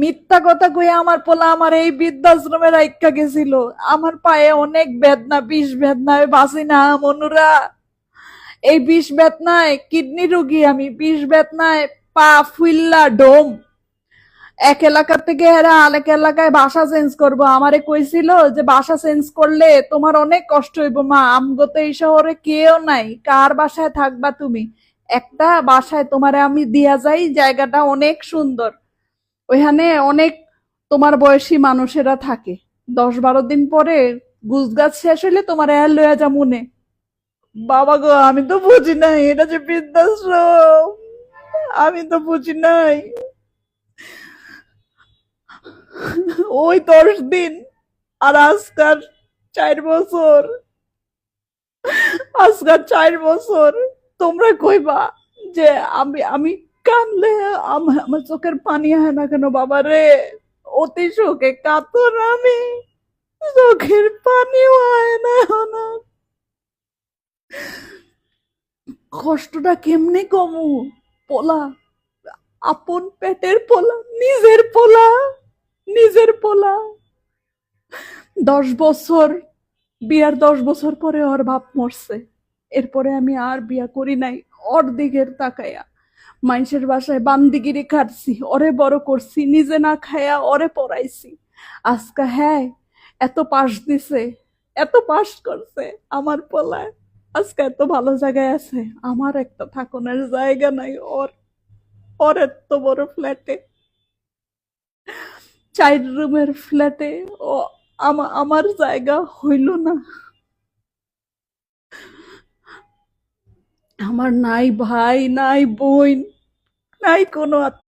মিথ্যা কথা কয়ে আমার পোলা আমার এই বৃদ্ধাশ্রমে রাইখা গেছিল। আমার পায়ে অনেক বেদনা, বিষ বেদনা বাঁচি না, মনুরা। এই বিষ বেদনায় কিডনি রোগী আমি, বিষ বেদনায় পা ফুইল্লা ডোম। এক এলাকা থেকে এরা আরেক এলাকায় বাসা চেঞ্জ করব। আমারে কইছিল যে বাসা চেঞ্জ করলে তোমার অনেক কষ্ট হইব, মা। আমগো তো এই শহরে কেউ নাই। কার বাসায় থাকবা তুমি? একটা বাসায় তোমারে আমি দিয়া যাই, জায়গাটা অনেক সুন্দর। ওইখানে অনেক তোমার বয়সী মানুষেরা থাকে। দশ বারো দিন পরে গুজগাছ শেষ হইলে তোমার এর লইয়া যা মনে বাবা গো, আমি তো বুঝি নাই, এটা যে বৃদ্ধাশ্রম। আমি তো বুঝি নাই। ওই দশ দিন আর আজকার চার বছর। আজকার চার বছর। তোমরা কইবা যে আমি আমি কানলে আমার চোখের পানি হয় না কেন বাবা রে অতি শোকে কাতর আমি। চোখের পানিও হয় না না কষ্টটা কেমনে কমু? পোলা, আপন পেটের পোলা, নিজের পোলা নিজের পোলা। দশ বছর, বিয়ার দশ বছর পরে ওর বাপ মরছে। এরপরে আমি আর বিয়া করি নাই, অর্ধেকের তাকায়া। মানুষের বাসায় বান্দিগিরি খাটছি ওরে বড় করছি, নিজে না খায়া ওরে পড়াইছি। আজকে হ্যাঁ এত পাশ দিছে, এত পাশ করছে আমার পোলায়। আজকে এত ভালো জায়গায় আছে, আমার একটা থাকনের জায়গা নাই ওর ওর এত বড় ফ্ল্যাটে। চার রুমের ফ্ল্যাটে ও আমার জায়গা হইল না। আমার নাই ভাই নাই বোন নাই কোনো